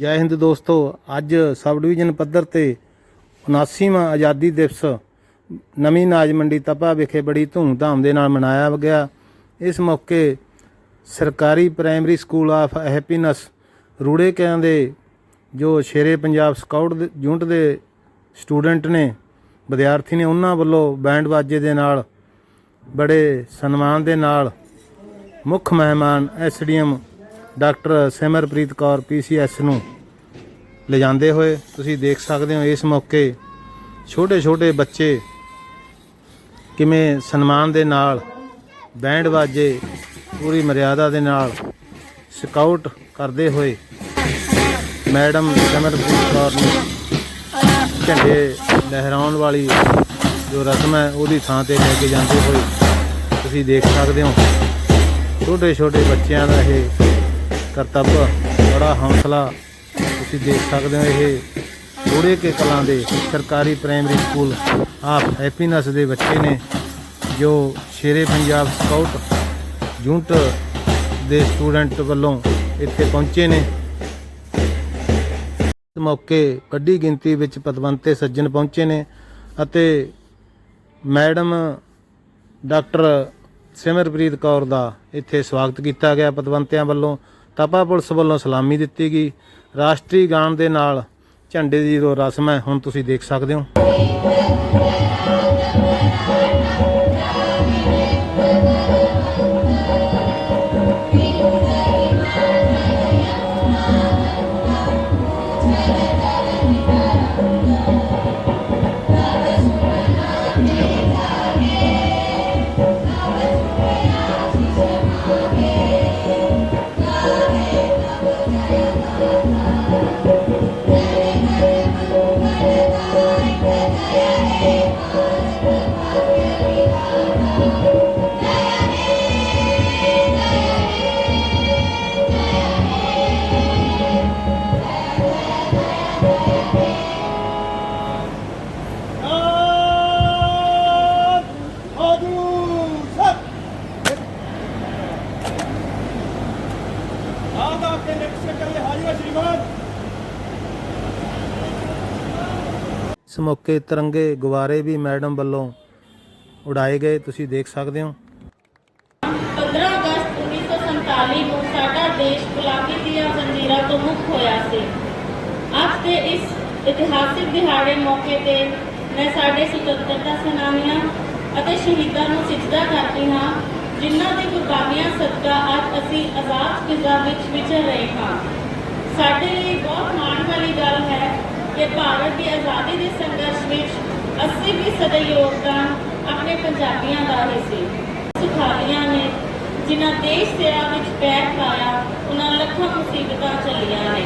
ਜੈ ਹਿੰਦ ਦੋਸਤੋ, ਅੱਜ ਸਬ ਡਿਵੀਜ਼ਨ ਪੱਧਰ ਤੇ 79ਵਾਂ ਆਜ਼ਾਦੀ ਦਿਵਸ ਨਵੀਂ ਨਾਜ ਮੰਡੀ ਤਪਾ ਵਿਖੇ ਬੜੀ ਧੂਮਧਾਮ ਦੇ ਨਾਲ ਮਨਾਇਆ ਗਿਆ। ਇਸ ਮੌਕੇ ਸਰਕਾਰੀ ਪ੍ਰਾਇਮਰੀ ਸਕੂਲ ਆਫ ਹੈਪੀਨੈਸ ਰੂੜੇ ਕਿਆਂ ਦੇ ਜੋ ਸ਼ੇਰੇ ਪੰਜਾਬ ਸਕਾਊਟ ਯੂਨਿਟ ਦੇ ਸਟੂਡੈਂਟ ਨੇ, ਵਿਦਿਆਰਥੀ ਨੇ, ਉਹਨਾਂ ਵੱਲੋਂ ਬੈਂਡ ਬਾਜੇ ਦੇ ਨਾਲ, ਬੜੇ ਸਨਮਾਨ ਦੇ ਨਾਲ ਮੁੱਖ ਮਹਿਮਾਨ SDM doctor Simarpreet Kaur PCS ਨੂੰ ਲਿਜਾਂਦੇ ਹੋਏ ਤੁਸੀਂ ਦੇਖ ਸਕਦੇ ਹੋ ਇਸ ਮੌਕੇ ਛੋਟੇ ਛੋਟੇ ਬੱਚੇ ਕਿਵੇਂ ਸਨਮਾਨ ਦੇ ਨਾਲ, ਬੈਂਡ ਬਾਜੇ, ਪੂਰੀ ਮਰਿਆਦਾ ਦੇ ਨਾਲ ਸਕਾਊਟ ਕਰਦੇ ਹੋਏ ਮੈਡਮ ਸਿਮਰਪ੍ਰੀਤ ਕੌਰ ਨੂੰ ਝੰਡੇ ਲਹਿਰਾਉਣ ਵਾਲੀ ਜੋ ਰਸਮ ਹੈ ਉਹਦੀ ਥਾਂ ਤੇ ਲੈ ਕੇ ਜਾਂਦੇ ਹੋਏ ਤੁਸੀਂ ਦੇਖ ਸਕਦੇ ਹੋ। ਛੋਟੇ ਛੋਟੇ ਬੱਚਿਆਂ ਦਾ ਇਹ ਕਰਤੱਵ, ਬੜਾ ਹੌਸਲਾ ਤੁਸੀਂ ਦੇਖ ਸਕਦੇ ਹੋ ਇਹ ਥੋੜੇ ਕੇ ਕਲਾਂ ਦੇ ਸਰਕਾਰੀ ਪ੍ਰਾਇਮਰੀ ਸਕੂਲ ਆਫ ਹੈਪੀਨੈਸ ਦੇ ਬੱਚੇ ਨੇ, ਜੋ ਸ਼ੇਰੇ ਪੰਜਾਬ ਸਕਾਊਟ ਯੂਨਿਟ ਦੇ ਸਟੂਡੈਂਟ ਵੱਲੋਂ ਇੱਥੇ ਪਹੁੰਚੇ ਨੇ। ਇਸ ਮੌਕੇ ਵੱਡੀ ਗਿਣਤੀ ਵਿੱਚ ਪਤਵੰਤੇ ਸੱਜਣ ਪਹੁੰਚੇ ਨੇ ਅਤੇ ਮੈਡਮ ਡਾਕਟਰ ਸਿਮਰਪ੍ਰੀਤ ਕੌਰ ਦਾ ਇੱਥੇ ਸਵਾਗਤ ਕੀਤਾ ਗਿਆ ਪਤਵੰਤਿਆਂ ਵੱਲੋਂ। ਤਪਾ ਪੁਲਿਸ ਵੱਲੋਂ ਸਲਾਮੀ ਦਿੱਤੀ ਗਈ। ਰਾਸ਼ਟਰੀ ਗਾਨ ਦੇ ਨਾਲ ਝੰਡੇ ਦੀ ਜੋ ਰਸਮ ਹੈ। ਹੁਣ ਤੁਸੀਂ ਦੇਖ ਸਕਦੇ ਹੋ। ਇਸ ਮੌਕੇ ਤਿਰੰਗੇ ਗੁਬਾਰੇ ਵੀ ਮੈਡਮ ਵੱਲੋਂ ਉਡਾਏ ਗਏ, ਤੁਸੀਂ ਦੇਖ ਸਕਦੇ ਹੋ। 15 ਅਗਸਤ 1947 ਨੂੰ ਸਾਡਾ ਦੇਸ਼ ਗੁਲਾਮੀ ਦੀਆਂ ਜ਼ੰਜੀਰਾਂ ਤੋਂ ਮੁਕਤ ਹੋਇਆ ਸੀ। ਅੱਜ ਦੇ ਇਸ ਇਤਿਹਾਸਿਕ ਦਿਹਾੜੇ ਮੌਕੇ ਤੇ ਮੈਂ ਸਾਡੇ ਸੁਤੰਤਰਤਾ ਸੈਨਾਨੀਆਂ ਅਤੇ ਸ਼ਹੀਦਾਂ ਨੂੰ ਸਿਜਦਾ ਕਰਦੀ ਹਾਂ, ਜਿਨ੍ਹਾਂ ਦੀ ਕੁਰਬਾਨੀਆਂ ਸਦਕਾ ਅੱਜ ਅਸੀਂ ਆਜ਼ਾਦ ਫਿਜ਼ਾ ਵਿੱਚ ਵਿਚਰ ਰਹੇ ਹਾਂ। ਸਾਡੇ ਲਈ ਬਹੁਤ ਕਿ ਭਾਰਤ ਦੀ ਆਜ਼ਾਦੀ ਦੇ ਸੰਘਰਸ਼ ਵਿੱਚ 80 ਫੀਸਦ ਯੋਗਦਾਨ ਆਪਣੇ ਪੰਜਾਬੀਆਂ ਦਾ ਹੀ ਸੀ। ਸੁਖਾਲੀਆਂ ਨੇ ਜਿਨ੍ਹਾਂ ਦੇਸ਼ ਸੇਵਾ ਵਿੱਚ ਪੈਰ ਪਾਇਆ, ਉਹਨਾਂ ਲੱਖਾਂ ਮੁਸੀਬਤਾਂ ਚੱਲੀਆਂ ਨੇ।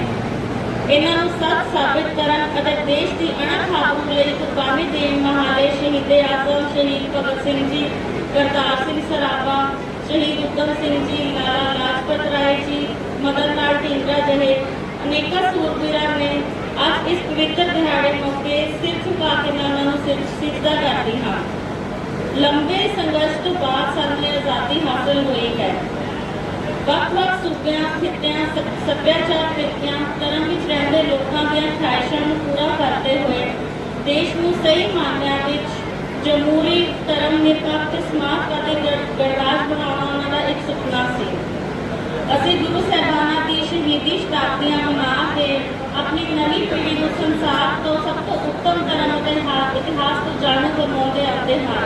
ਇਹਨਾਂ ਨੂੰ ਸੱਚ ਸਾਬਿਤ ਕਰਨ ਅਤੇ ਦੇਸ਼ ਦੀ ਅਣਖ ਲਈ ਕੁਰਬਾਨੀ ਦੇਣ ਵਾਲੇ ਸ਼ਹੀਦੇ ਆਜ਼ਮ ਸ਼ਹੀਦ ਭਗਤ ਸਿੰਘ ਜੀ, ਕਰਤਾਰ ਸਿੰਘ ਸਰਾਭਾ, ਸ਼ਹੀਦ ਉਦਮ ਸਿੰਘ ਜੀ, ਲਾਲਾ ਲਾਜਪਤ ਰਾਏ ਜੀ, ਮਦਨ ਲਾਲ ਢੀਂਗਰਾ ਜਿਹੇ ਅਨੇਕਾਂ ਸੂਰਬੀਰਾਂ ਨੇ ਅੱਜ ਇਸ ਪਵਿੱਤਰ ਦਿਹਾੜੇ ਮੌਕੇ ਸਿਰ ਝੁਕਾ ਨੂੰ ਸਿਰ ਸਿਜਦਾ ਕਰਦੀ ਹਾਂ। ਲੰਬੇ ਸੰਘਰਸ਼ ਤੋਂ ਬਾਅਦ ਸਾਨੂੰ ਆਜ਼ਾਦੀ ਹਾਸਲ ਹੋਈ ਹੈ। ਵੱਖ-ਵੱਖ ਸੂਬਿਆਂ, ਖਿੱਤਿਆਂ ਸੱਭਿਆਚਾਰ ਫਿਰਕਿਆਂ ਧਰਮ ਵਿੱਚ ਰਹਿੰਦੇ ਲੋਕਾਂ ਦੀਆਂ ਖਾਹਿਸ਼ਾਂ ਨੂੰ ਪੂਰਾ ਕਰਦੇ ਹੋਏ ਦੇਸ਼ ਨੂੰ ਸਹੀ ਮਾਨਿਆਂ ਵਿੱਚ ਜਮਹੂਰੀ ਧਰਮ ਨਿਰਪੱਖ ਸਮਾਜ ਅਤੇ ਗਣ- ਗਣਰਾਜ ਬਣਾਉਣਾ ਉਹਨਾਂ ਦਾ ਇੱਕ ਸੁਪਨਾ ਸੀ। ਅਸੀਂ ਗੁਰੂ ਸਾਹਿਬਾਨਾਂ ਦੀ ਸ਼ਹੀਦੀ ਸ਼ਤਾਬਦੀਆਂ ਮਨਾ ਆਪਣੀ ਨਵੀਂ ਪੀੜ੍ਹੀ ਨੂੰ ਸੰਸਾਰ ਤੋਂ ਸਭ ਤੋਂ ਉੱਤਮ ਧਰਮ ਅਤੇ ਇਤਿਹਾਸ ਤੋਂ ਜਾਣੂ ਕਰਵਾਉਂਦੇ ਆਉਂਦੇ ਹਾਂ।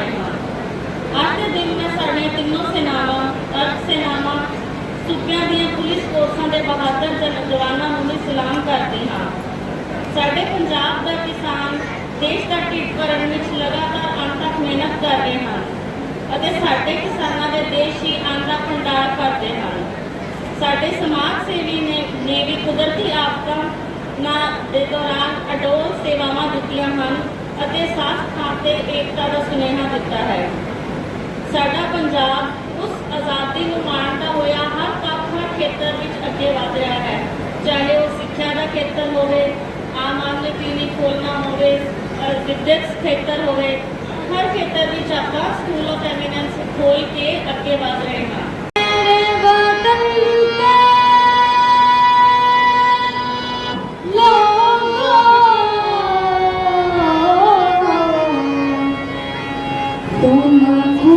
ਅੱਜ ਦੇ ਦਿਨ ਮੈਂ ਸਾਡੀਆਂ ਤਿੰਨੋਂ ਸੈਨਾਵਾਂ ਅਰਧ ਸੈਨਾਵਾਂ ਸੂਬਿਆਂ ਦੀਆਂ ਪੁਲਿਸ ਫੋਰਸਾਂ ਦੇ ਬਹਾਦਰ ਜਵਾਨਾਂ ਨੂੰ ਵੀ ਸਲਾਮ ਕਰਦੀ ਹਾਂ। ਸਾਡੇ ਪੰਜਾਬ ਦਾ ਕਿਸਾਨ ਦੇਸ਼ ਦਾ ਢਿੱਡ ਭਰਨ ਵਿੱਚ ਲਗਾਤਾਰ ਅੰਤਕ ਮਿਹਨਤ ਕਰ ਰਹੇ ਹਨ ਅਤੇ ਸਾਡੇ ਕਿਸਾਨਾਂ ਦੇ ਦੇਸ਼ ਹੀ ਅੰਨ ਭੰਡਾਰ ਭਰਦੇ ਹਨ ਸਾਡੇ ਸਮਾਜ ਸੇਵੀ ਨੇ ਨੇ ਵੀ ਕੁਦਰਤੀ ਆਫਤਾਂ ਨਾ ਦੇ ਦੌਰਾਨ ਅਡੋਲ ਸੇਵਾਵਾਂ ਦਿੱਤੀਆਂ ਹਨ ਅਤੇ ਸਾਫ਼ ਥਾਂ ਤੇ ਏਕਤਾ ਦਾ ਸੁਨੇਹਾ ਦਿੱਤਾ ਹੈ। ਸਾਡਾ ਪੰਜਾਬ ਉਸ ਆਜ਼ਾਦੀ ਨੂੰ ਮਾਣਦਾ ਹੋਇਆ ਹਰ ਪੱਖ ਹਰ ਖੇਤਰ ਵਿੱਚ ਅੱਗੇ ਵਧ ਰਿਹਾ ਹੈ। ਚਾਹੇ ਉਹ ਸਿੱਖਿਆ ਦਾ ਖੇਤਰ ਹੋਵੇ ਆਮ ਆਦਮੀ ਕਲੀਨਿਕ ਖੋਲਣਾ ਹੋਵੇ ਅ, ਵਿਦਿਅਕ ਖੇਤਰ ਹੋਵੇ ਹਰ ਖੇਤਰ ਵਿੱਚ ਆਪਾਂ ਸਕੂਲ ਆਫ ਐਮੀਨੈਂਸ ਖੋਲ੍ਹ ਕੇ ਅੱਗੇ ਵਧ ਰਹੇ ਹਾਂ। 懂得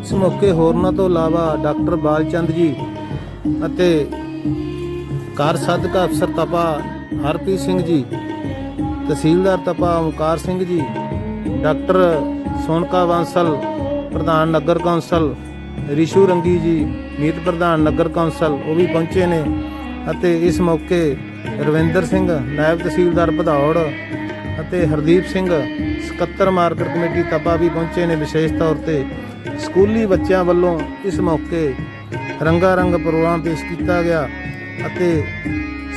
ਇਸ ਮੌਕੇ ਹੋਰਨਾਂ ਤੋਂ ਇਲਾਵਾ ਡਾਕਟਰ ਬਾਲਚੰਦ ਜੀ ਅਤੇ ਕਾਰ ਸਾਧਕ ਅਫਸਰ ਤਪਾ ਹਰਪ੍ਰੀਤ ਸਿੰਘ ਜੀ, ਤਹਿਸੀਲਦਾਰ ਤਪਾ ਓਮਕਾਰ ਸਿੰਘ ਜੀ, ਡਾਕਟਰ ਸੋਨਕਾ ਬਾਂਸਲ, ਪ੍ਰਧਾਨ ਨਗਰ ਕੌਂਸਲ, ਰਿਸ਼ੂ ਰੰਗੀ ਜੀ, ਮੀਤ ਪ੍ਰਧਾਨ ਨਗਰ ਕੌਂਸਲ, ਉਹ ਵੀ ਪਹੁੰਚੇ ਨੇ। ਅਤੇ ਇਸ ਮੌਕੇ ਰਵਿੰਦਰ ਸਿੰਘ, ਨਾਇਬ ਤਹਿਸੀਲਦਾਰ ਭਦੌੜ ਅਤੇ ਹਰਦੀਪ ਸਿੰਘ, ਸਕੱਤਰ ਮਾਰਕੀਟ ਕਮੇਟੀ ਤਪਾ ਵੀ ਪਹੁੰਚੇ ਨੇ ਵਿਸ਼ੇਸ਼ ਤੌਰ ਤੇ। ਸਕੂਲੀ ਬੱਚਿਆਂ ਵੱਲੋਂ ਇਸ ਮੌਕੇ ਰੰਗਾ ਰੰਗ ਪ੍ਰੋਗਰਾਮ ਪੇਸ਼ ਕੀਤਾ ਗਿਆ ਅਤੇ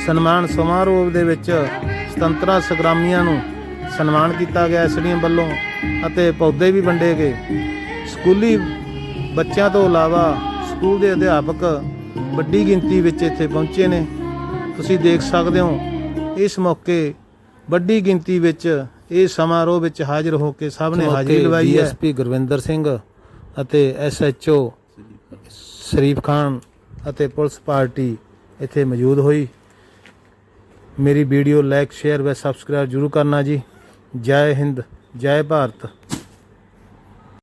ਸਨਮਾਨ ਸਮਾਰੋਹ ਦੇ ਵਿੱਚ ਸੁਤੰਤਰਤਾ ਸੰਗਰਾਮੀਆਂ ਨੂੰ ਸਨਮਾਨ ਕੀਤਾ ਗਿਆ ਐਸਡੀਐਮ ਵੱਲੋਂ ਅਤੇ ਪੌਦੇ ਵੀ ਵੰਡੇ ਗਏ। ਸਕੂਲੀ ਬੱਚਿਆਂ ਤੋਂ ਇਲਾਵਾ ਸਕੂਲ ਦੇ ਅਧਿਆਪਕ ਵੱਡੀ ਗਿਣਤੀ ਵਿੱਚ ਇੱਥੇ ਪਹੁੰਚੇ ਨੇ। ਤੁਸੀਂ ਦੇਖ ਸਕਦੇ ਹੋ ਇਸ ਮੌਕੇ ਵੱਡੀ ਗਿਣਤੀ ਵਿੱਚ ਇਹ ਸਮਾਰੋਹ ਵਿੱਚ ਹਾਜ਼ਰ ਹੋ ਕੇ ਸਭ ਨੇ ਹਾਜ਼ਰੀ ਲਵਾਈ ਹੈ। ਐਸਪੀ ਗੁਰਵਿੰਦਰ ਸਿੰਘ ਅਤੇ ਐਸਐਚਓ ਸ਼ਰੀਫ ਖਾਨ ਅਤੇ ਪੁਲਿਸ ਪਾਰਟੀ ਇੱਥੇ ਮੌਜੂਦ ਹੋਈ। ਮੇਰੀ ਵੀਡੀਓ ਲਾਈਕ ਸ਼ੇਅਰ ਵੇ ਸਬਸਕ੍ਰਾਈਬ ਜਰੂਰ ਕਰਨਾ ਜੀ। ਜੈ ਹਿੰਦ ਜੈ ਭਾਰਤ।